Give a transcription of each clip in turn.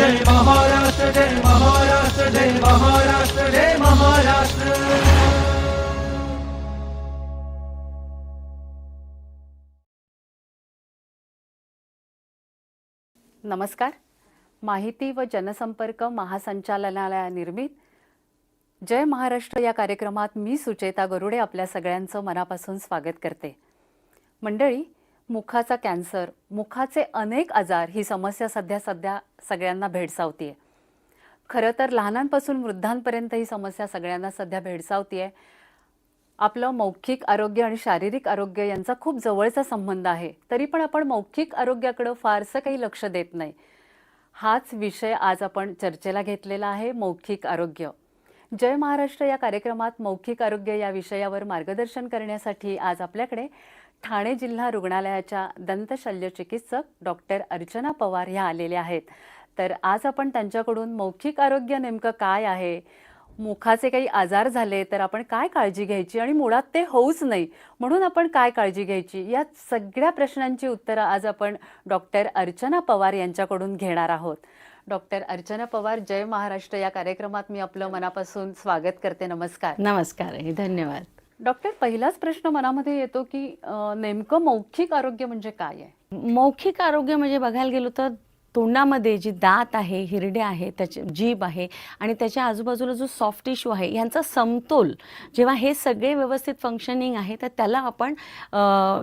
जय महाराष्ट्र जय महाराष्ट्र जय महाराष्ट्र जय महाराष्ट्र. नमस्कार. माहिती व जनसंपर्क महासंचालनालया निर्मित. जय महाराष्ट्र या कार्यक्रमात मी सुचेता गरुडे आपल्या सगळ्यांचं मनापासून स्वागत करते. मंडळी मुखाचा कॅन्सर मुखाचे अनेक आजार ही समस्या सध्या सध्या सगळ्यांना भेडसावतीये. खरं तर लहानांपासून वृद्धांपर्यंत ही समस्या सगळ्यांना सध्या भेडसावतीये. आपलं मौखिक आरोग्य आणि शारीरिक आरोग्य यांचा खूप जवळचा संबंध आहे तरी पण आपण मौखिक आरोग्याकडं फारसं काही लक्ष देत नाही. हाच विषय आज आपण चर्चेला घेतलेला आहे मौखिक आरोग्य. जय महाराष्ट्र या कार्यक्रमात मौखिक आरोग्य या विषयावर मार्गदर्शन करण्यासाठी आज आपल्याकडे ठाणे जिल्हा रुग्णालयाच्या दंतशल्यचिकित्सक डॉक्टर अर्चना पवार ह्या आलेल्या आहेत. तर आज आपण त्यांच्याकडून मौखिक आरोग्य नेमकं काय आहे? मुखाचे काही आजार झाले तर आपण काय काळजी घ्यायची? आणि मुळात ते होऊच नाही. म्हणून आपण काय काळजी घ्यायची? या सगळ्या प्रश्नांची उत्तरं आज आपण डॉक्टर अर्चना पवार यांच्याकडून घेणार आहोत. डॉक्टर अर्चना पवार जय महाराष्ट्र. या कार्यक्रमात मी आपलं मनापासून स्वागत करते. नमस्कार. नमस्कार. धन्यवाद. डॉक्टर पहिलाच प्रश्न मनामध्ये येतो की नेमकं मौखिक आरोग्य म्हणजे काय आहे? मौखिक आरोग्य म्हणजे बघायला गेलो तर तोंडामध्ये जी दात आहे हिरडे आहे त्याचे जीभ आहे आणि त्याच्या आजूबाजूला जो सॉफ्ट टिश्यू आहे यांचा समतोल जेव्हा हे सगळे व्यवस्थित फंक्शनिंग आहे तर त्याला आपण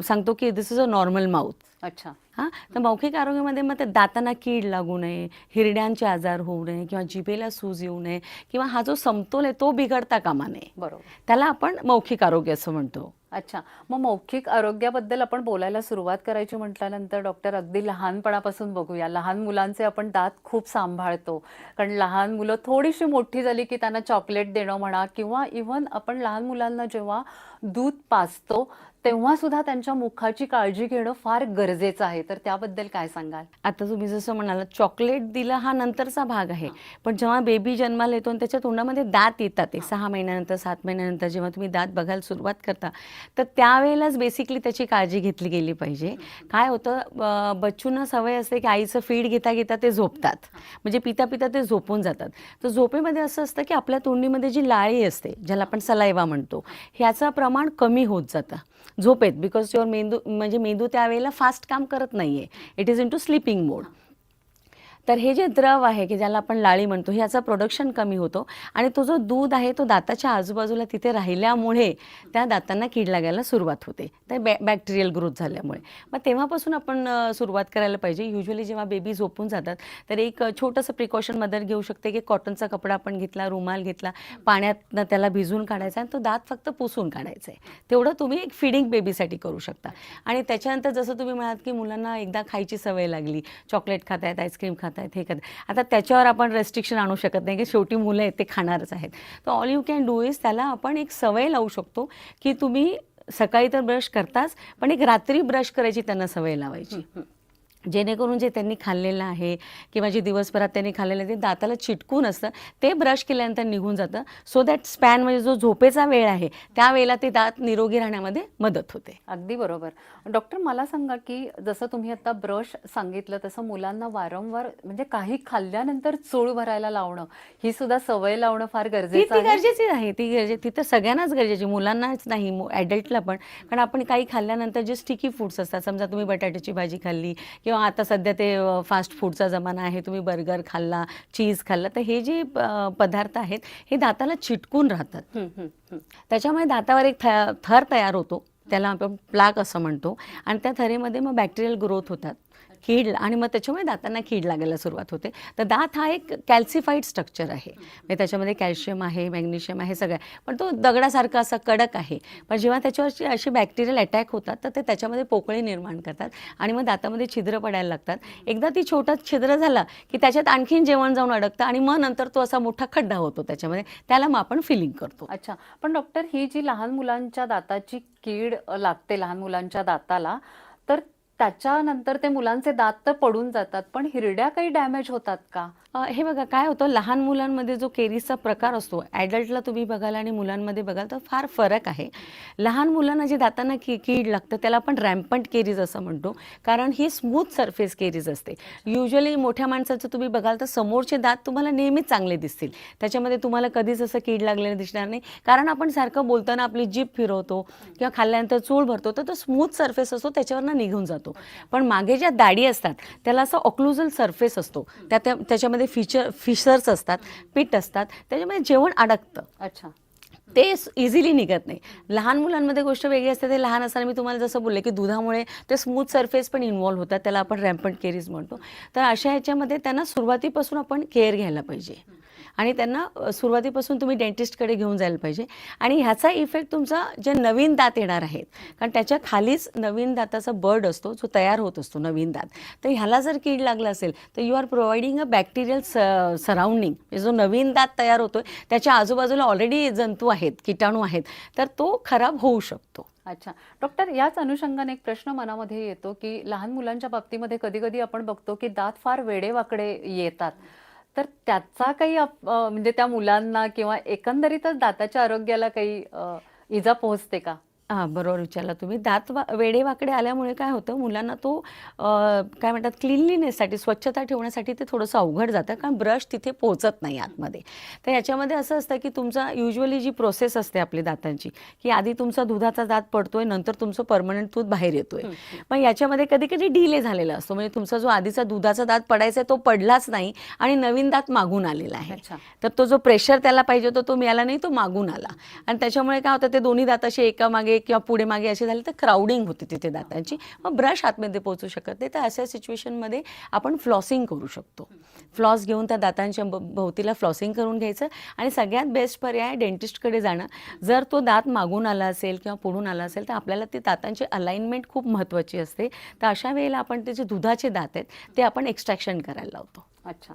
सांगतो की this is a normal mouth अच्छा. हां? तर मौखिक आरोग्यामध्ये मग ते दातांना कीड लागू नये हिरड्यांचे आजार होऊ नये किंवा जिभेला सूज येऊ नये किंवा हा जो समतोल आहे तो बिघडता कामा नये. बरोबर. त्याला आपण मौखिक आरोग्य असं म्हणतो. अच्छा. मग मौखिक आरोग्याबद्दल आपण बोलायला सुरुवात करायची म्हटल्यानंतर डॉक्टर अगदी लहानपणापासून बघूया. लहान मुलांचे आपण दात खूप सांभाळतो. कारण लहान मुलं थोडीशी मोठी झाली की त्यांना चॉकलेट देणं म्हणा किंवा इव्हन आपण लहान मुलांना जेव्हा दूध पाजतो तेव्हा सुद्धा त्यांच्या मुखाची काळजी घेणं फार गरजेचं आहे. तर त्याबद्दल काय सांगाल? आता तुम्ही जसं म्हणाला चॉकलेट दिलं हा नंतरचा भाग आहे. पण जेव्हा बेबी जन्माला येतो आणि त्याच्या तोंडामध्ये दात येतात ते सहा महिन्यानंतर सात महिन्यानंतर जेव्हा तुम्ही दात बघायला सुरुवात करता तर त्यावेळेलाच बेसिकली त्याची काळजी घेतली गेली पाहिजे. काय होतं बच्चूंना सवय असते की आईचं फीड घेता घेता ते झोपतात. म्हणजे पिता पिता ते झोपून जातात. तर झोपेमध्ये असं असतं की आपल्या तोंडीमध्ये जी लाळी असते ज्याला आपण सलायवा म्हणतो ह्याचं प्रमाण कमी होत जातं. झोपेत बिकॉज युअर मेंदू म्हणजे मेंदू त्यावेळेला फास्ट काम करत नाहीये. It is into sleeping mode तर हे जे द्रव आहे की ज्याला आपण लाळी म्हणतो ह्याचं प्रोडक्शन कमी होतो. आणि तो जो दूध आहे तो दाताच्या आजूबाजूला तिथे राहिल्यामुळे त्या दातांना कीड लागायला सुरुवात होते. तर बॅ बॅक्टेरियल ग्रोथ झाल्यामुळे. मग तेव्हापासून आपण सुरुवात करायला पाहिजे. युजली जेव्हा बेबी झोपून जातात तर एक छोटंसं प्रिकॉशन मदर घेऊ शकते की कॉटनचा कपडा आपण घेतला रुमाल घेतला पाण्यातनं त्याला भिजवून काढायचा आणि तो दात फक्त पुसून काढायचा आहे. तेवढं तुम्ही एक फिडिंग बेबीसाठी करू शकता. आणि त्याच्यानंतर जसं तुम्ही म्हणाल की मुलांना एकदा खायची सवय लागली. चॉकलेट खात आहेत आईस्क्रीम खात आहेत हे खात आता त्याच्यावर आपण रेस्ट्रिक्शन आणू शकत नाही की शेवटी मुलं आहेत ते खाणारच आहेत. तर all you can do is त्याला आपण एक सवय लावू शकतो की तुम्ही सकाळी तर ब्रश करताच पण एक रात्री ब्रश करायची त्यांना सवय लावायची. जेणेकरून जे त्यांनी खाल्लेलं आहे किंवा जे दिवसभरात त्यांनी खाल्लेलं आहे ते दाताला चिटकून असतं ते ब्रश केल्यानंतर निघून जातं. सो दॅट स्पॅन म्हणजे जो झोपेचा वेळ आहे त्यावेळेला ते दात निरोगी राहण्यामध्ये मदत होते. अगदी बरोबर. डॉक्टर मला सांगा की जसं तुम्ही आता ब्रश सांगितलं तसं मुलांना वारंवार म्हणजे काही खाल्ल्यानंतर चूळ भरायला लावणं ही सुद्धा सवय लावणं फार गरजेचं गरजेची आहे ती गरजे ती तर सगळ्यांनाच गरजेची मुलांनाच नाही ॲडल्टला पण. कारण आपण काही खाल्ल्यानंतर जे स्टिकी फूड्स असतात समजा तुम्ही बटाट्याची भाजी खाल्ली किंवा आता सध्या ते फास्ट फूडचा जमाना आहे तुम्ही बर्गर खाल्ला चीज खाल्ला तर हे जे पदार्थ आहेत हे दाताला चिटकून राहतात. त्याच्यामुळे दातावर एक थर तयार होतो. त्याला आपण प्लाक असं म्हणतो. आणि त्या थरेमध्ये मग बॅक्टेरियल ग्रोथ होतात. कीड आणि मग त्याच्यामुळे दातांना कीड लागायला सुरुवात होते. तर दात हा एक कॅल्सिफाईड स्ट्रक्चर आहे. म्हणजे त्याच्यामध्ये कॅल्शियम आहे मॅग्नेशियम आहे सगळं आहे. पण तो दगडासारखा असा कडक आहे. पण जेव्हा त्याच्यावरची अशी बॅक्टेरियल अटॅक होतात तर ते त्याच्यामध्ये पोकळी निर्माण करतात आणि मग दातामध्ये छिद्र पडायला लागतात. एकदा ती छोटा छिद्र झाला की त्याच्यात आणखीन जेवण जाऊन अडकतं आणि मग नंतर तो असा मोठा खड्डा होतो त्याच्यामध्ये. त्याला मग आपण फिलिंग करतो. अच्छा. पण डॉक्टर ही जी लहान मुलांच्या दाताची कीड लागते लहान मुलांच्या दाताला तर त्याच्यानंतर ते मुलांचे दात तर पडून जातात पण हिरड्या काही डॅमेज होतात का? हे बघा काय होतं लहान मुलांमध्ये जो केरीजचा प्रकार असतो ॲडल्टला तुम्ही बघाल आणि मुलांमध्ये बघाल तर फार फरक आहे. लहान मुलांना जे दातांना की कीड लागतं त्याला आपण रॅम्पंट केरीज असं म्हणतो कारण ही स्मूथ सरफेस केरीज असते. युजली मोठ्या माणसाचं तुम्ही बघाल तर समोरचे दात तुम्हाला नेहमीच चांगले दिसतील. त्याच्यामध्ये तुम्हाला कधीच असं कीड लागलेलं दिसणार नाही कारण आपण सारखं बोलताना आपली जीभ फिरवतो किंवा खाल्ल्यानंतर चूळ भरतो तर तो स्मूथ सरफेस असतो त्याच्यावरनं निघून जातो. पण मागे ज्या दाढी असतात त्याला असं ऑक्लुझल सरफेस असतो. त्या त्या- त्याच्यामध्ये फीचर फिशर्स असतात पीठ असतात त्याच्यामध्ये जेवण अडकतं. अच्छा. ते इझिली निघत नाही. लहान मुलांमध्ये गोष्ट वेगळी असते ते लहान असताना मी तुम्हाला जसं बोलले की दुधामुळे ते स्मूथ सरफेस पण इन्वॉल्व्ह होतात त्याला आपण रॅम्पंट केरीज म्हणतो. तर अशा ह्याच्यामध्ये त्यांना सुरुवातीपासून आपण केअर घ्यायला पाहिजे. आणि त्यांना सुरुवातीपासून तुम्ही डेंटिस्टकडे घेऊन जायला पाहिजे. आणि ह्याचा इफेक्ट तुमचा जे नवीन दात येणार आहेत कारण त्याच्या खालीच नवीन दाताचा बर्ड असतो जो तयार होत असतो नवीन दात. तर ह्याला जर कीड लागला असेल तर you are providing a bacterial surrounding म्हणजे जो नवीन दात तयार होतोय त्याच्या आजूबाजूला ऑलरेडी जंतू आहेत किटाणू आहेत तर तो खराब होऊ शकतो. अच्छा. डॉक्टर याच अनुषंगाने एक प्रश्न मनामध्ये येतो की लहान मुलांच्या बाबतीमध्ये कधी कधी आपण बघतो की दात फार वेडेवाकडे येतात. तर त्याचा काही म्हणजे त्या मुलांना किंवा एकंदरीतच दाताच्या आरोग्याला काही इजा पोहोचते का? हां बरोबर विचारला तुम्ही. दात वा वेडेवाकडे आल्यामुळे काय होतं मुलांना तो अं, काय म्हणतात क्लिनलीनेससाठी स्वच्छता ठेवण्यासाठी ते थोडंसं अवघड जातं कारण ब्रश तिथे पोहोचत नाही आतमध्ये. तर याच्यामध्ये असं असतं की तुमचा युजली जी प्रोसेस असते आपली दातांची की आधी तुमचा दुधाचा दात पडतोय नंतर तुमचं परमनंट दूध बाहेर येतोय. मग याच्यामध्ये कधी कधी डिले झालेला असतो. म्हणजे तुमचा जो आधीचा दुधाचा दात पडायचा आहे तो पडलाच नाही आणि नवीन दात मागून आलेला आहे. अच्छा. तर तो जो प्रेशर त्याला पाहिजे होता तो मिळाला नाही तो मागून आला. आणि त्याच्यामुळे काय होतं ते दोन्ही दात असे एका मागे किंवा पुढे मागे असे झाले तर क्राउडिंग होते तिथे दातांची. मग ब्रश आतमध्ये पोहोचू शकत नाही. तर अशा सिच्युएशनमध्ये आपण फ्लॉसिंग करू शकतो. फ्लॉस घेऊन त्या दातांच्या भोवतीला फ्लॉसिंग करून घ्यायचं आणि सगळ्यात बेस्ट पर्याय डेंटिस्टकडे जाणं. जर तो दात मागून आला असेल किंवा पुढून आला असेल तर आपल्याला ते दातांची अलाइनमेंट खूप महत्त्वाची असते. तर अशा वेळेला आपण ते जे दुधाचे दात आहेत ते आपण एक्स्ट्रॅक्शन करायला लावतो. अच्छा.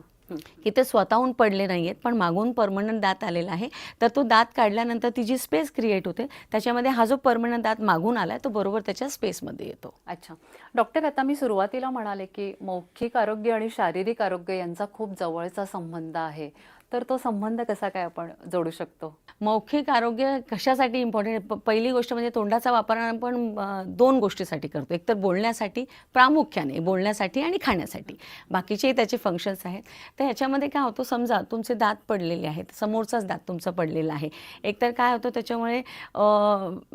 की ते स्वतःहून पडले नाही आहेत पण मागून परमनंट दात आलेला आहे. तर तो दात काढल्यानंतर ती जी स्पेस क्रिएट होते त्याच्यामध्ये हा जो परमनंट दात मागून आला तो बरोबर त्याच्या स्पेसमध्ये येतो. अच्छा. डॉक्टर आता मी सुरुवातीला म्हणाले की मौखिक आरोग्य आणि शारीरिक आरोग्य यांचा खूप जवळचा संबंध आहे. तर तो संबंध कसा काय आपण जोडू शकतो? मौखिक आरोग्य कशासाठी इम्पॉर्टंट पहिली गोष्ट म्हणजे तोंडाचा वापर आपण दोन गोष्टीसाठी करतो. एक तर बोलण्यासाठी प्रामुख्याने बोलण्यासाठी आणि खाण्यासाठी. बाकीचेही त्याचे फंक्शन्स आहेत. तर ह्याच्यामध्ये काय होतं? समजा तुमचे दात पडलेले आहेत. समोरचाच दात तुमचा पडलेला आहे. एकतर काय होतं? त्याच्यामुळे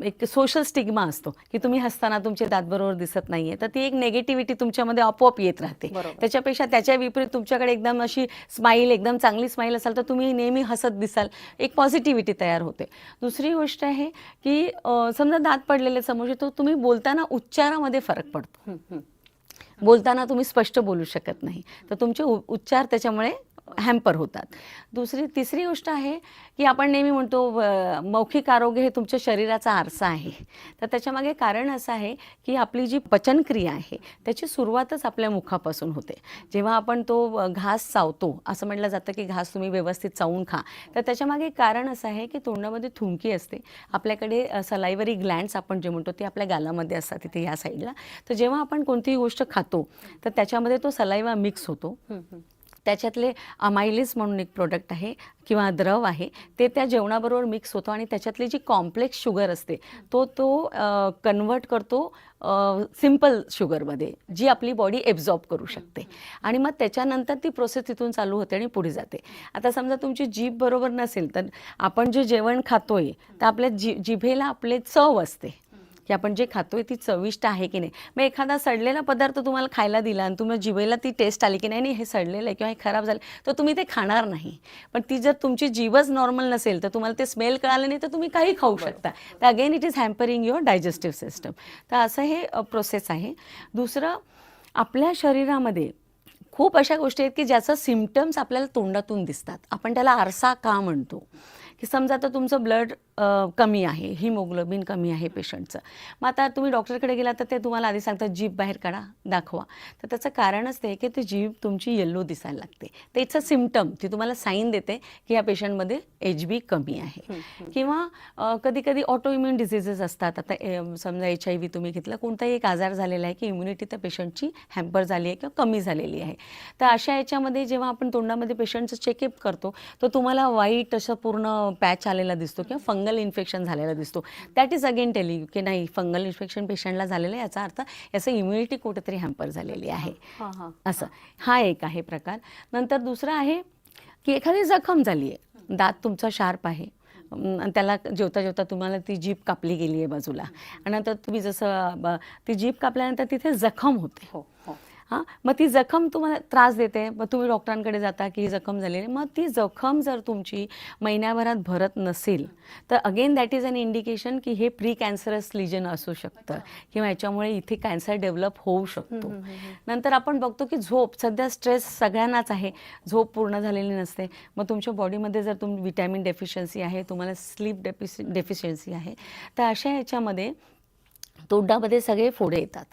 एक सोशल स्टिग्मा असतो की तुम्ही हसताना तुमचे दात बरोबर दिसत नाहीये. तर ती एक नेगेटिव्हिटी तुमच्यामध्ये आपोआप येत राहते. त्याच्यापेक्षा त्याच्या विपरीत तुमच्याकडे एकदम अशी स्माईल एकदम चांगली स्माईल असाल तर तुम्ही नेहमी हसत दिसाल. एक पॉझिटिव्हिटी तयार होते. दुसरी गोष्ट आहे की समजा दात पडलेले समोर तर तुम्ही बोलताना उच्चारामध्ये फरक पडतो. बोलताना तुम्ही स्पष्ट बोलू शकत नाही. तर तुमचे उच्चार त्याच्यामुळे हॅम्पर होतात. दुसरी तिसरी गोष्ट आहे की आपण नेहमी म्हणतो मौखिक आरोग्य हे तुमच्या शरीराचा आरसा आहे. तर त्याच्यामागे कारण असं आहे की आपली जी पचनक्रिया आहे त्याची सुरुवातच आपल्या मुखापासून होते. जेव्हा आपण तो घास चावतो असं म्हटलं जातं की घास तुम्ही व्यवस्थित चावून खा तर त्याच्यामागे कारण असं आहे की तोंडामध्ये थुंकी असते. आपल्याकडे सलायवरी ग्लँड्स आपण जे म्हणतो ते आपल्या गालामध्ये असतात तिथे या साईडला. तर जेव्हा आपण कोणतीही गोष्ट खातो तर त्याच्यामध्ये तो सलायवा मिक्स होतो. त्याच्यातले अमायलिस म्हणून एक प्रोडक्ट आहे किंवा द्रव आहे ते त्या जेवणाबरोबर मिक्स होतो आणि त्याच्यातली जी कॉम्प्लेक्स शुगर असते तो तो कन्वर्ट करतो सिंपल शुगरमध्ये जी आपली बॉडी एब्झॉर्ब करू शकते. आणि मग त्याच्यानंतर ती प्रोसेस तिथून चालू होते आणि पुढे जाते. आता समजा तुमची जीभ बरोबर नसेल तर आपण जे जेवण खातोय तर आपल्या जी जिभेला आपले चव असते. की आपण जे खातोय ती चविष्ट आहे की नाही? मग एखादा सडलेला पदार्थ तुम्हाला खायला दिला आणि तुम्हाला जिभेला ती टेस्ट आली की नाही नाही हे सडलेलं आहे किंवा हे खराब झालं तर तुम्ही ते खाणार नाही. पण ती जर तुमची जीवच नॉर्मल नसेल तर तुम्हाला ते स्मेल कळालं नाही तर तुम्ही काही खाऊ शकता. तर again it is hampering your digestive system तर असं हे प्रोसेस आहे. दुसरं आपल्या शरीरामध्ये खूप अशा गोष्टी आहेत की ज्याचं सिमटम्स आपल्याला तोंडातून दिसतात. आपण त्याला आरसा का म्हणतो? की समजा आता तुमचं ब्लड कमी आहे हिमोग्लोबिन कमी आहे पेशंटचं. मग आता तुम्ही डॉक्टरकडे गेला तर ते तुम्हाला आधी सांगतात जीभ बाहेर काढा दाखवा. तर त्याचं कारणच ते की ती जीभ तुमची येल्लो दिसायला लागते. ते इट्स अ सिम्टम ती तुम्हाला साईन देते की या पेशंटमध्ये एच बी कमी आहे. किंवा कधी कधी ऑटो इम्युन डिझिजेस असतात. आता समजा एच आय व्ही तुम्ही घेतलं कोणताही एक आजार झालेला आहे की इम्युनिटी त्या पेशंटची हॅम्पर झाली आहे किंवा कमी झालेली आहे. तर अशा याच्यामध्ये जेव्हा आपण तोंडामध्ये पेशंटचं चेकअप करतो तर तुम्हाला वाईट असं पूर्ण पॅच आलेला दिसतो किंवा फंगल इन्फेक्शन झालेला दिसतो. दॅट इज अगेन टेलिंग की नाही फंगल इन्फेक्शन पेशंटला झालेलं आहे याचा अर्थ याचं इम्युनिटी कुठेतरी हॅम्पर झालेली आहे. असं. हा एक आहे प्रकार. नंतर दुसरा आहे की एखादी जखम झाली आहे दात तुमचा शार्प आहे. त्याला जेवता जेवता तुम्हाला ती जीभ कापली गेली आहे बाजूला. आणि नंतर तुम्ही जसं ती जीभ कापल्यानंतर तिथे जखम होते. हो हो. हां? मग ती जखम तुम्हाला त्रास देते. मग तुम्ही डॉक्टरांकडे जाता की ही जखम झालेली मग ती जखम जर तुमची महिन्याभरात भरत नसेल तर again that is an indication की हे प्री कॅन्सरस लिजन असू शकतं. किंवा याच्यामुळे इथे कॅन्सर डेव्हलप होऊ शकतो. नंतर आपण बघतो की झोप सध्या स्ट्रेस सगळ्यांनाच आहे. झोप पूर्ण झालेली नसते. मग तुमच्या बॉडीमध्ये जर तुम विटॅमिन डेफिशियन्सी आहे तुम्हाला स्लीप डेफिशियन्सी आहे तर अशा याच्यामध्ये तोंडामध्ये सगळे फोडे येतात.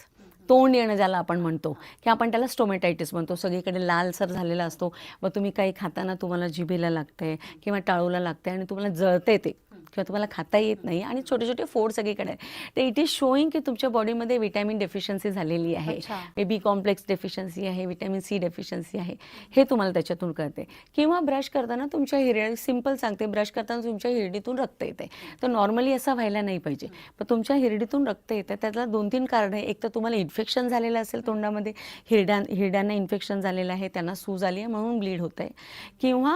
तोंड येणं ज्याला आपण म्हणतो की आपण त्याला स्टोमॅटायटिस म्हणतो. सगळीकडे लालसर झालेला असतो. व तुम्ही काही खाताना तुम्हाला जिभेला लागते किंवा टाळूला लागते आणि तुम्हाला जळते ते. किंवा तुम्हाला खाता येत नाही आणि छोटे छोटे फोड सगळीकडे. तर इट इज शोईंग की तुमच्या बॉडीमध्ये विटॅमिन डेफिशियन्सी झालेली आहे. मे बी कॉम्प्लेक्स डेफिशियन्सी आहे विटॅमिन सी डेफिशियन्सी आहे. हे तुम्हाला त्याच्यातून कळते. किंवा ब्रश करताना तुमच्या हिरड्या सिंपल सांगते ब्रश करताना तुमच्या हिरडीतून रक्त येते. तर नॉर्मली असं व्हायला नाही पाहिजे. पण तुमच्या हिरडीतून रक्त येतं. त्याला दोन तीन कारण आहे एक तर तुम्हाला इन्फेक्शन झालेलं असेल तोंडामध्ये हिरड्या हिरड्यांना इन्फेक्शन झालेलं आहे त्यांना सूज आली आहे म्हणून ब्लीड होत आहे किंवा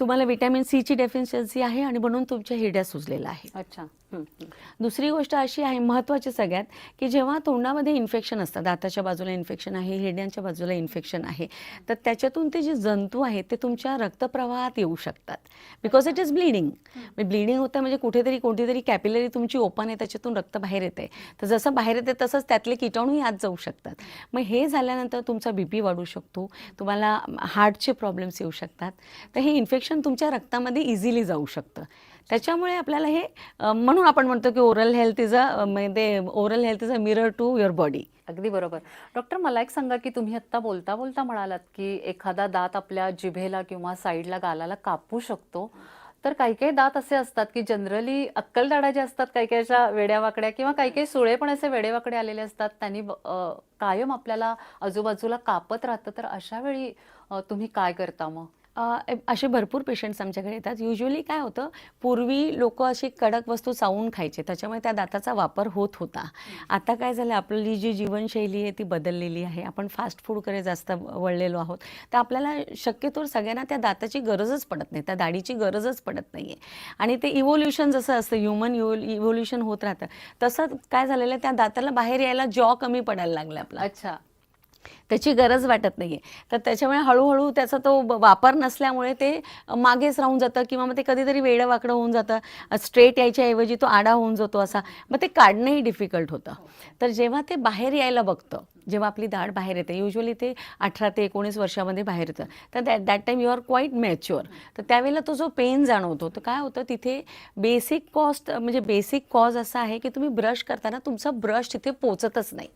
तुम्हाला विटॅमिन सीची डेफिशियन्सी आहे आणि म्हणून तुमच्या हिरड्या सुजलेल्या आहे अच्छा. दुसरी गोष्ट अशी आहे महत्त्वाची सगळ्यात की जेव्हा तोंडामध्ये इन्फेक्शन असतं दाताच्या बाजूला इन्फेक्शन आहे हिरड्यांच्या बाजूला इन्फेक्शन आहे तर त्याच्यातून ते जे जंतू आहेत ते तुमच्या रक्तप्रवाहात येऊ शकतात. Because it is bleeding bleeding होतं म्हणजे कुठेतरी कोणतीतरी कॅपिलरी तुमची ओपन आहे त्याच्यातून रक्त बाहेर येते तर जसं बाहेर येते तसंच त्यातले किटाणूही आत जाऊ शकतात. मग हे झाल्यानंतर तुमचा बी पी वाढू शकतो. तुम्हाला हार्टचे प्रॉब्लेम्स येऊ शकतात. तर हे इन्फेक्शन तुमच्या रक्तामध्ये इझिली जाऊ शकतं. त्याच्यामुळे आपल्याला हे म्हणून आपण म्हणतो की ओरल हेल्थ इज अ म्हणजे oral health is a mirror to your body अगदी बरोबर. डॉक्टर मला एक सांगा की तुम्ही आत्ता बोलता बोलता म्हणालात की एखादा दात आपल्या जिभेला किंवा साईडला गालाला कापू शकतो. तर काही काही दात असे असतात की जनरली अक्कलदाडा जे असतात काही काही अशा वेड्यावाकड्या किंवा काही काही सुळे पण असे वेडेवाकडे आलेले असतात त्यांनी कायम आपल्याला आजूबाजूला कापत राहतं. तर अशा वेळी तुम्ही काय करता मग? असे भरपूर पेशंट्स आमच्याकडे येतात. युजली काय होतं पूर्वी लोक अशी कडक वस्तू चावून खायचे. त्याच्यामुळे त्या दाताचा वापर होत होता. आता काय झालं आपली जी जीवनशैली आहे ती बदललेली आहे. आपण फास्ट फूडकडे जास्त वळलेलो आहोत. तर आपल्याला शक्यतोवर सगळ्यांना त्या दाताची गरजच पडत नाही. त्या दाढीची गरजच पडत नाही आहे आणि ते इव्होल्युशन जसं असतं ह्युमन इव्होल्युशन होत राहतं. तसं काय झालेलं आहे त्या दाताला बाहेर यायला जॉ कमी पडायला लागला आपला. अच्छा. त्याची गरज वाटत नाहीये. तर त्याच्यामुळे हळूहळू त्याचा तो वापर नसल्यामुळे ते मागेच राहून जातं किंवा मग ते कधीतरी वेडं वाकडं होऊन जातं. स्ट्रेट यायच्या ऐवजी तो आडा होऊन जातो असा. मग ते काढणंही डिफिकल्ट होतं. तर जेव्हा ते बाहेर यायला बघतं जेव्हा आपली दाढ बाहेर येते युजली ते अठरा ते एकोणीस वर्षामध्ये बाहेर येतं. तर that that time you are quite mature तर त्यावेळेला तो जो पेन जाणवतो तर काय होतं तिथे बेसिक कॉस्ट म्हणजे बेसिक कॉज असा आहे की तुम्ही ब्रश करताना तुमचा ब्रश तिथे पोचतच नाही.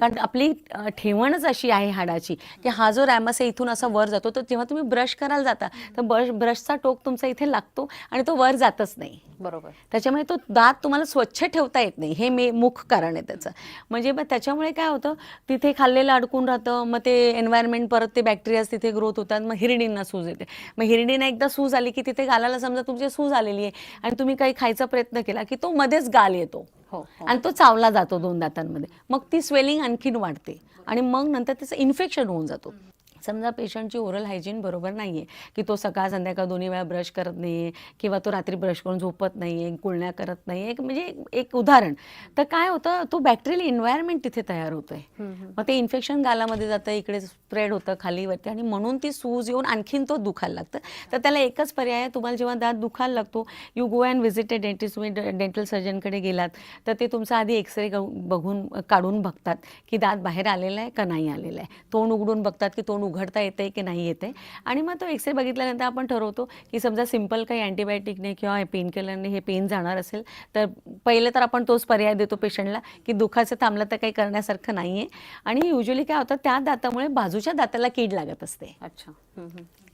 कारण आपली ठेवणच अशी आहे हाडाची. की हा जो रॅमस आहे इथून असा वर जातो तर जेव्हा तुम्ही ब्रश करायला जाता तर ब्रश ब्रशचा टोक तुमचा इथे लागतो आणि तो वर जातच नाही. बरोबर. त्याच्यामुळे तो दात तुम्हाला स्वच्छ ठेवता येत नाही. हे मे मुख्य कारण आहे त्याचं. म्हणजे मग त्याच्यामुळे काय होतं तिथे खाल्लेलं अडकून राहतं मग ते एन्व्हायरमेंट परत ते बॅक्टेरियाज तिथे ग्रोथ होतात मग हिरडींना सूज येते. मग हिरडींना एकदा सूज आली की तिथे गालाला समजा तुमची सूज आलेली आहे आणि तुम्ही काही खायचा प्रयत्न केला की तो मध्येच गाल येतो. हो हो. आणि तो चावला जातो दोन दातांमध्ये. मग ती स्वेलिंग आणखीन वाढते. आणि मग नंतर त्याचं इन्फेक्शन होऊन जातो. समजा पेशंटची ओरल हायजीन बरोबर नाही आहे की तो सकाळ संध्याकाळ दोन्ही वेळा ब्रश करत नाही आहे किंवा तो रात्री ब्रश करून झोपत नाही आहे गुळण्या करत नाही आहे म्हणजे एक उदाहरण. तर काय होतं तो बॅक्टेरियल एन्व्हायरमेंट तिथे तयार होतोय. हम्म, हम्म. मग ते इन्फेक्शन गालामध्ये जातं इकडे स्प्रेड होतं खालीवरती आणि म्हणून ती सूज येऊन आणखीन तो दुखायला लागतं. तर त्याला एकच पर्याय आहे तुम्हाला जेव्हा दात दुखायला लागतो you go and visit a dentist तुम्ही डेंटल सर्जनकडे गेलात तर ते तुमचा आधी एक्सरे बघून काढून बघतात की दात बाहेर आलेला आहे का नाही आलेला आहे. तोंड उघडून बघतात की तोंड उघडता येते की नाही येते आणि मग तो एक्सरे बघितल्यानंतर आपण ठरवतो की समजा सिंपल काही अँटीबायोटिकने किंवा पेन किलरने हे पेन जाणार असेल तर पहिले तर आपण तोच पर्याय देतो पेशंटला की दुखाचं थांबलं तर काही करण्यासारखं नाही आहे आणि युजली काय होतं त्या दातामुळे बाजूच्या दाताला कीड लागत असते. अच्छा.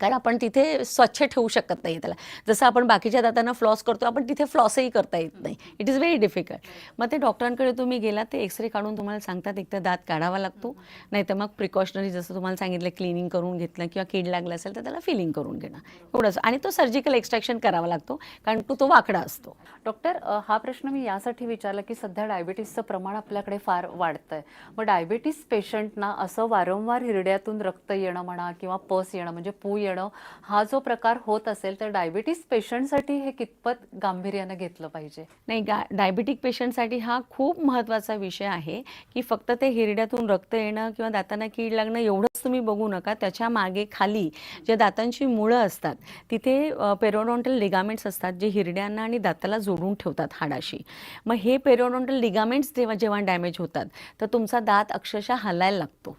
कारण आपण तिथे स्वच्छ ठेवू शकत नाही त्याला. जसं आपण बाकीच्या दातांना फ्लॉस करतो आपण तिथे फ्लॉसही करता येत नाही. इट इज व्हेरी डिफिकल्ट मग ते डॉक्टरांकडे तुम्ही गेलात ते एक्सरे काढून तुम्हाला सांगतात एक तर दात काढावा लागतो. नाही तर मग प्रिकॉशनरी जसं तुम्हाला सांगितलं क्लिनिंग करून घेतलं किंवा कीड लागलं असेल तर त्याला फिलिंग करून घेणं. एवढंच. आणि तो सर्जिकल एक्स्ट्रॅक्शन करावा लागतो कारण तो तो वाकडा असतो. डॉक्टर हा प्रश्न मी यासाठी विचारला की सध्या डायबिटीसचं प्रमाण आपल्याकडे फार वाढतंय. मग डायबिटीस पेशंटना असं वारंवार हिरड्यातून रक्त येणं म्हणा किंवा पस येणं म्हणजे पू येणं हा जो प्रकार होत असेल तर डायबिटीस पेशंटसाठी हे कितपत गांभीर्यानं घेतलं पाहिजे? नाही गा डायबिटिक पेशंटसाठी हा खूप महत्त्वाचा विषय आहे की फक्त ते हिरड्यातून रक्त येणं किंवा दातांना कीड लागणं एवढंच तुम्ही बघू नका. त्याच्यामागे खाली ज्या दातांची मुळं असतात तिथे पेरोडॉन्टल लिगामेंट्स असतात जे हिरड्यांना आणि दाताला जोडून ठेवतात हाडाशी. मग हे पेरोडॉन्टल लिगामेंट्स जेव्हा जेव्हा डॅमेज होतात तर तुमचा दात अक्षरशः हलायला लागतो.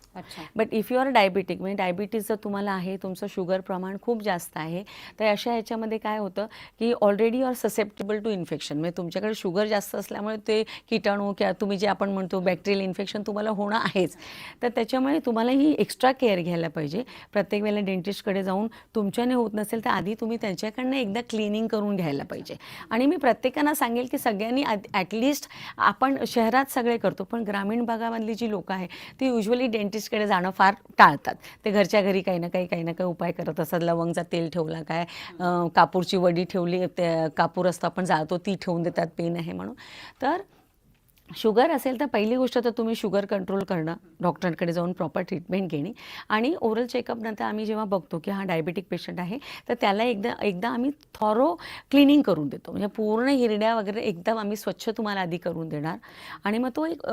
But if you are diabetic म्हणजे डायबिटीज जर तुम्हाला आहे तुमचं शुगर प्रमाण खूप जास्त आहे. तर अशा ह्याच्यामध्ये काय होतं की already are susceptible to infection म्हणजे तुमच्याकडे शुगर जास्त असल्यामुळे ते किटाणू किंवा तुम्ही जे आपण म्हणतो बॅक्टेरियल इन्फेक्शन तुम्हाला होणं आहेच. तर त्याच्यामुळे तुम्हाला ही एक्स्ट्रा केअर घ्यायला पाहिजे. प्रत्येक वेळेला डेंटिस्टकडे जाऊन तुमच्याने होत नसेल तर आधी तुम्ही त्यांच्याकडनं एकदा क्लिनिंग करून घ्यायला पाहिजे. आणि मी प्रत्येकांना सांगेल की सगळ्यांनी ॲटलिस्ट आपण शहरात सगळे करतो पण ग्रामीण भागामधली जी लोकं आहे ती युजली डेंटिस्टकडे जाणं फार टाळतात. ते घरच्या घरी काही ना काही काही ना काही उपाय करतात. करत असतात? लवंगचा तेल ठेवला काय? कापूरची वडी ठेवली ते कापूर असतो आपण जाळतो ती ठेवून देतात पेन आहे म्हणून. तर शुगर असेल तर पहिली गोष्ट तर तुम्ही शुगर कंट्रोल करणं डॉक्टरांकडे जाऊन प्रॉपर ट्रीटमेंट घेणे. आणि ओरल चेकअपनंतर आम्ही जेव्हा बघतो की हा डायबिटिक पेशंट आहे तर त्याला एकदा एकदा आम्ही थॉरो क्लिनिंग करून देतो. म्हणजे पूर्ण हिरड्या वगैरे एकदम आम्ही स्वच्छ तुम्हाला आधी करून देणार. आणि मग तो एक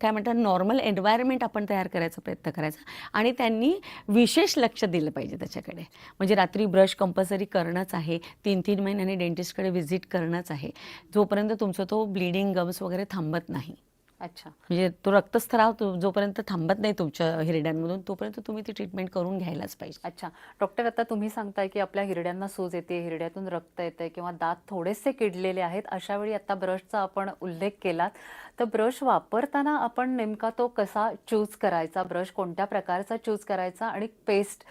काय म्हणतात नॉर्मल एन्व्हायरमेंट आपण तयार करायचा प्रयत्न करायचा. आणि त्यांनी विशेष लक्ष दिलं पाहिजे त्याच्याकडे. म्हणजे रात्री ब्रश कंपल्सरी करणंच आहे. तीन तीन महिन्याने डेंटिस्टकडे व्हिजिट करणंच आहे. जोपर्यंत तुमचं तो ब्लिडिंग गम्स वगैरे थांबत नाही अच्छा. म्हणजे तो रक्तस्राव तो जोपर्यंत थांबत नाही तुमच्या हिरड्यांमधून तोपर्यंत तुम्ही ती ट्रीटमेंट करून घ्यायलाच पाहिजे. अच्छा. डॉक्टर आता तुम्ही सांगताय की आपल्या हिरड्यांना सूज येते हिरड्यातून रक्त येते किंवा दात थोडेसे किडलेले आहेत अशा वेळी आता ब्रशचा आपण उल्लेख केलात. तर ब्रश वापरताना आपण नेमका तो कसा चूज करायचा? ब्रश कोणत्या प्रकारचा चूज करायचा? आणि पेस्ट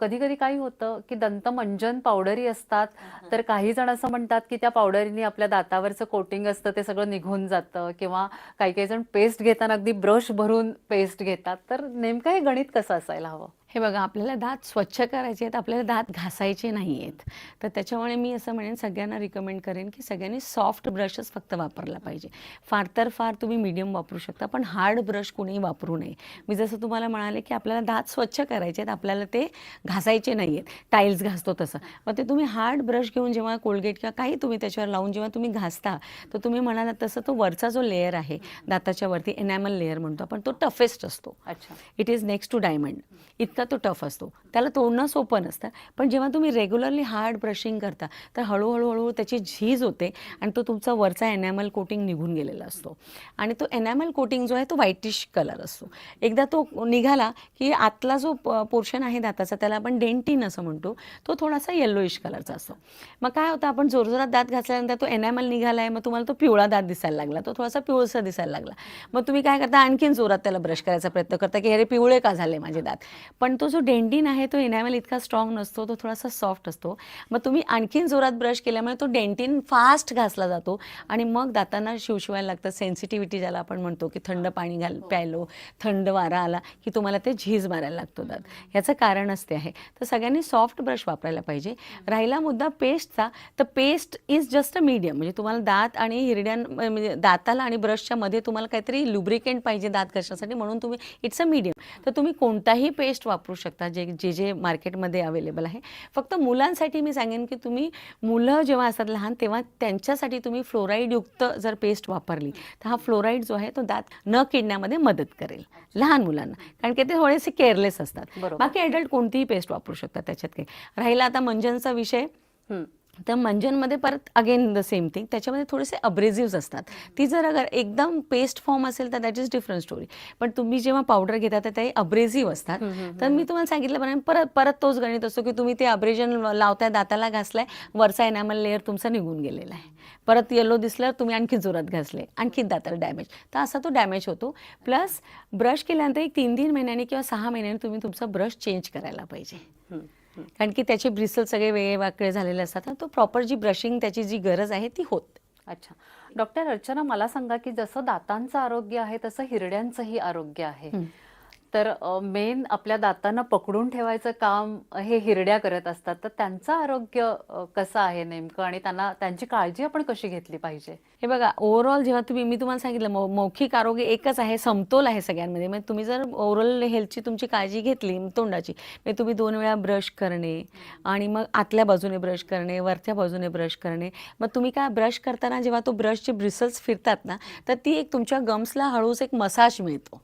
कधी कधी काय होतं की दंतमंजन पावडरी असतात. तर काही जण असं म्हणतात की त्या पावडरीने आपल्या दातावरचं कोटिंग असतं ते सगळं निघून जातं किंवा काही काही जण पेस्ट घेताना अगदी ब्रश भरून पेस्ट घेतात. तर नेमकं हे गणित कसं असायला हवं? हे बघा आपल्याला दात स्वच्छ करायचे आहेत आपल्याला दात घासायचे नाही आहेत. तर त्याच्यामुळे मी असं म्हणेन सगळ्यांना रिकमेंड करेन की सगळ्यांनी सॉफ्ट ब्रशच फक्त वापरला पाहिजे. फार तर फार तुम्ही मीडियम वापरू शकता पण हार्ड ब्रश कुणीही वापरू नये. मी जसं तुम्हाला म्हणाले की आपल्याला दात स्वच्छ करायचे आहेत आपल्याला ते घासायचे नाही आहेत. टाईल्स घासतो तसं. मग ते तुम्ही हार्ड ब्रश घेऊन जेव्हा कोलगेट किंवा काही तुम्ही त्याच्यावर लावून जेव्हा तुम्ही घासता तर तुम्ही म्हणालात तसं तो वरचा जो लेअर आहे दाताच्या वरती एनॅमल लेअर म्हणतो आपण तो टफेस्ट असतो. अच्छा. It is next to diamond इतका तो टफ असतो. त्याला तोडणं सोपं नसतं. पण जेव्हा तुम्ही रेग्युलरली हार्ड ब्रशिंग करता तर हळूहळू हळूहळू त्याची झीज होते आणि तो तुमचा वरचा एनॅमल कोटिंग निघून गेलेला असतो. आणि तो एनॅमल कोटिंग जो आहे तो व्हाईटिश कलर असतो. एकदा तो निघाला की आतला जो पोर्शन आहे दाताचा त्याला आपण डेंटिन असं म्हणतो तो थोडासा येल्लोइश कलरचा असतो. मग काय होतं आपण जोरजोरात दात घातल्यानंतर तो एनॅमल निघाला आहे मग तुम्हाला तो पिवळा दात दिसायला लागला. तो थोडासा पिवळसा दिसायला लागला. मग तुम्ही काय करता आणखीन जोरात त्याला ब्रश करायचा प्रयत्न करता की अरे पिवळे का झाले माझे दात? पण तो जो डेंटिन आहे तो एनॅमल इतका स्ट्रॉंग नसतो तो थोडासा सॉफ्ट असतो. मग तुम्ही आणखीन जोरात ब्रश केल्यामुळे तो डेंटिन फास्ट घासला जातो. आणि मग दातांना शिवशिवायला लागतं. सेन्सिटिव्हिटी ज्याला आपण म्हणतो की थंड पाणी घाल प्यायलो थंड वारा आला की तुम्हाला ते झीज मारायला लागतो दात. ह्याचं कारणच ते आहे. तर सगळ्यांनी सॉफ्ट ब्रश वापरायला पाहिजे. राहिला मुद्दा पेस्टचा तर paste is just a medium म्हणजे तुम्हाला दात आणि हिरड्यां म्हणजे दाताला आणि ब्रशच्या मध्ये तुम्हाला काहीतरी लुब्रिकेंट पाहिजे दात घासण्यासाठी म्हणून तुम्ही इट्स अ मीडियम तर तुम्ही कोणताही पेस्ट वापरू शकता जे जे जे मार्केटमध्ये अवेलेबल आहे. फक्त मुलांसाठी मी सांगेन की तुम्ही मुलं जेव्हा असतात लहान तेव्हा त्यांच्यासाठी तुम्ही फ्लोराईडयुक्त जर पेस्ट वापरली तर हा फ्लोराईड जो आहे तो दात न किडण्यामध्ये मदत करेल. लहान मुलांना. कारण की ते थोडेसे केअरलेस असतात. बाकी ॲडल्ट कोणतीही पेस्ट वापरू शकतात त्याच्यात काही. राहिला आता मंजनचा विषय. तर मंजनमध्ये परत अगेन द सेम थिंग त्याच्यामध्ये थोडेसे अब्रेझिव्स असतात. ती जर अगर एकदम पेस्ट फॉर्म असेल तर दॅट इज डिफरंट स्टोरी पण तुम्ही जेव्हा पावडर घेता तर ते अब्रेझिव्ह असतात. तर मी तुम्हाला सांगितलं परत परत तोच गणित असतो की तुम्ही ते अब्रेजन लावताय दाताला घासलाय वरचा एनॅमल लेअर तुमचा निघून गेलेला आहे. परत येलो दिसल्यावर तुम्ही आणखी जोरात घासले आणखी दाताला डॅमेज तर असा तो डॅमेज होतो. प्लस ब्रश केल्यानंतर एक तीन तीन महिन्यांनी किंवा सहा महिन्यांनी तुम्ही तुमचा ब्रश चेंज करायला पाहिजे. कारण की त्याचे ब्रिसल सगळे वेगळे झालेले असतात तो प्रॉपर जी ब्रशिंग त्याची जी गरज आहे ती होत. अच्छा. डॉक्टर अर्चना मला सांगा की जसं दातांचं आरोग्य आहे तसं हिरड्यांचंही आरोग्य आहे. तर मेन आपल्या दातांना पकडून ठेवायचं काम हे हिरड्या करत असतात. तर त्यांचं आरोग्य कसं आहे नेमकं आणि त्यांना त्यांची काळजी आपण कशी घेतली पाहिजे? हे बघा ओव्हरऑल जेव्हा तुम्ही मी तुम्हाला सांगितलं मौ- मौखिक आरोग्य एकच आहे समतोल आहे सगळ्यांमध्ये. म्हणजे तुम्ही जर ओव्हरऑल हेल्थची तुमची काळजी घेतली तोंडाची म्हणजे तुम्ही दोन वेळा ब्रश करणे आणि मग आतल्या बाजूने ब्रश करणे वरच्या बाजूने ब्रश करणे. मग तुम्ही काय ब्रश करताना जेव्हा तो ब्रशचे ब्रिसल्स फिरतात ना तर ती एक तुमच्या गम्सला हळूच एक मसाज मिळतो.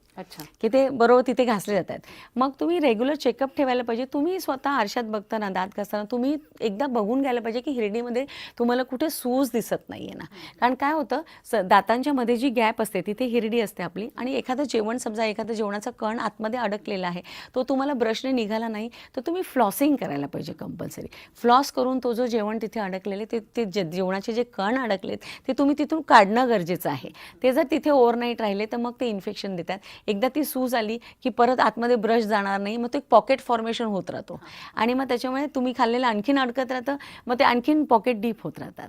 की ते बरोबर तिथे घासले जातात. मग तुम्ही रेग्युलर चेकअप ठेवायला पाहिजे. तुम्ही स्वतः आरशात बघताना दात घासताना तुम्ही एकदा बघून घ्यायला पाहिजे की हिरडीमध्ये तुम्हाला कुठे सूज दिसत नाहीये ना. कारण काय होतं स दातांच्या मध्ये जी गॅप असते तिथे हिरडी असते आपली आणि एखादं जेवण समजा एखादं जेवणाचा कण आतमध्ये अडकलेला आहे तो तुम्हाला ब्रशने निघाला नाही तर तुम्ही फ्लॉसिंग करायला पाहिजे कंपल्सरी फ्लॉस करून तो जो जेवण तिथे अडकलेले ते ते जे जेवणाचे जे कण अडकलेत ते तुम्ही तिथून काढणं गरजेचं आहे. ते जर तिथे ओव्हरनाईट राहिले तर मग ते इन्फेक्शन देतात. एकदा ती सूज आली की परत आतमध्ये ब्रश जाणार नाही मग तो एक पॉकेट फॉर्मेशन होत राहतो. आणि मग त्याच्यामुळे तुम्ही खाल्लेलं आणखीन अडकत राहतं मग ते आणखीन पॉकेट डीप होत राहतात.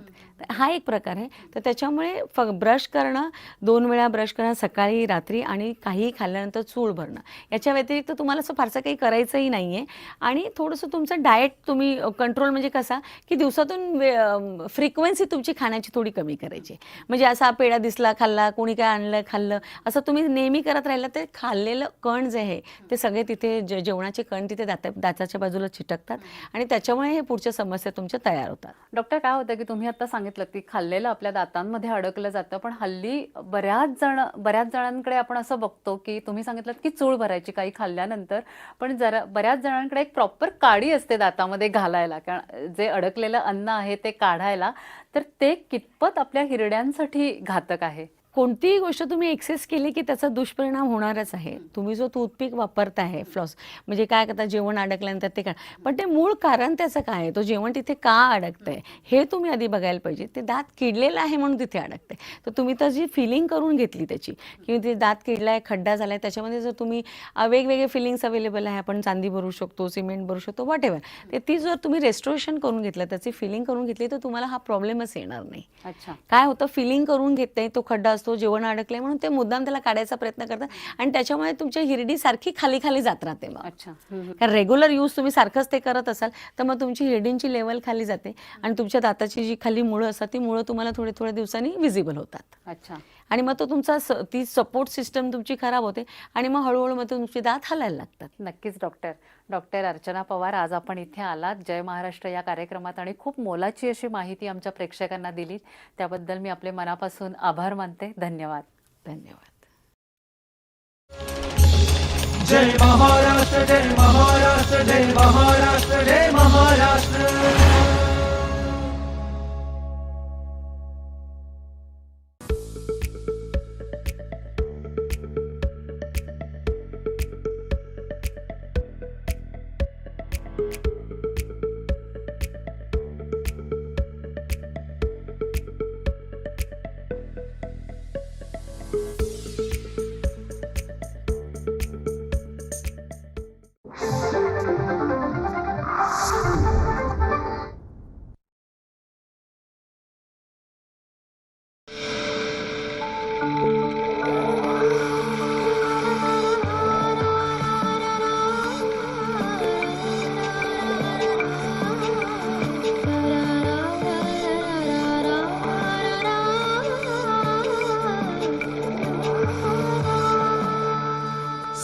हा एक प्रकार आहे. तर त्याच्यामुळे फ ब्रश करणं दोन वेळा ब्रश करणं सकाळी रात्री आणि काही खाल्ल्यानंतर चूळ भरणं याच्या व्यतिरिक्त तुम्हाला असं फारसं काही करायचंही नाही आहे आणि थोडंसं तुमचं डाएट तुम्ही कंट्रोल म्हणजे कसा की दिवसातून फ्रिक्वेन्सी तुमची खाण्याची थोडी कमी करायची. म्हणजे असा पेढा दिसला खाल्ला कोणी काय आणलं खाल्लं असं तुम्ही नेहमी करत राहिलं ते खाल्लेलं कण जे आहे ते सगळे तिथे जे जेवणाचे कण तिथे दाता दाताच्या बाजूला चिटकतात आणि त्याच्यामुळे हे पुढच्या समस्या तुमच्या तयार होतात. डॉक्टर काय होतं की तुम्ही आता सांगितलं की खाल्लेलं आपल्या दातांमध्ये अडकलं जातं पण हल्ली बऱ्याच जण बऱ्याच जणांकडे आपण असं बघतो की तुम्ही सांगितलं की चूळ भरायची काही खाल्ल्यानंतर पण जरा बऱ्याच जणांकडे एक प्रॉपर काडी असते दातामध्ये घालायला कारण जे अडकलेलं अन्न आहे ते काढायला तर ते कितपत आपल्या हिरड्यांसाठी घातक आहे? कोणतीही गोष्ट तुम्ही एक्सेस केली की त्याचा दुष्परिणाम होणारच आहे. तुम्ही जो टूथपिक वापरताय फ्लॉस म्हणजे काय करता जेवण अडकल्यानंतर ते काय पण ते मूळ कारण त्याचं काय आहे? तो जेवण तिथे का अडकतंय? हे तुम्ही आधी बघायला पाहिजे. ते दात किडलेलं आहे म्हणून तिथे अडकते तर तुम्ही तर जी फिलिंग करून घेतली त्याची की ते दात किडलाय खड्डा झालाय त्याच्यामध्ये जर तुम्ही वेगवेगळे फिलिंग्स अवेलेबल आहे आपण चांदी भरू शकतो सिमेंट भरू शकतो वॉट एव्हर ते ती जर तुम्ही रेस्टोरेशन करून घेतलं त्याची फिलिंग करून घेतली तर तुम्हाला हा प्रॉब्लेमच येणार नाही. अच्छा. काय होतं? फिलिंग करून घेत नाही तो खड्डा असतो जेवण अडकलंय म्हणून ते मुद्दाम त्याला काढायचा प्रयत्न करतात. आणि त्याच्यामुळे तुमच्या हिरडी सारखी खाली खाली जात राहते मग. अच्छा. कारण रेग्युलर यूज तुम्ही सारखंच ते करत असाल तर मग तुमची हिरडींची लेवल खाली जाते आणि तुमच्या दाताची जी खाली मुळं असतात ती मुळं तुम्हाला थोड्या थोड्या दिवसांनी विजिबल होतात. अच्छा. आणि मग तो तुमचा ती सपोर्ट सिस्टम तुमची खराब होते आणि मग हळूहळू मग तुमची दात हलायला लागतात. नक्कीच डॉक्टर डॉक्टर अर्चना पवार आज आपण इथे आलात. जय महाराष्ट्र या कार्यक्रमात आणि खूप मोलाची अशी माहिती आमच्या प्रेक्षकांना दिली त्याबद्दल मी आपले मनापासून आभार मानते. धन्यवाद. धन्यवाद. जय महाराष्ट्र जय महाराष्ट्र जय महाराष्ट्र जय महाराष्ट्र.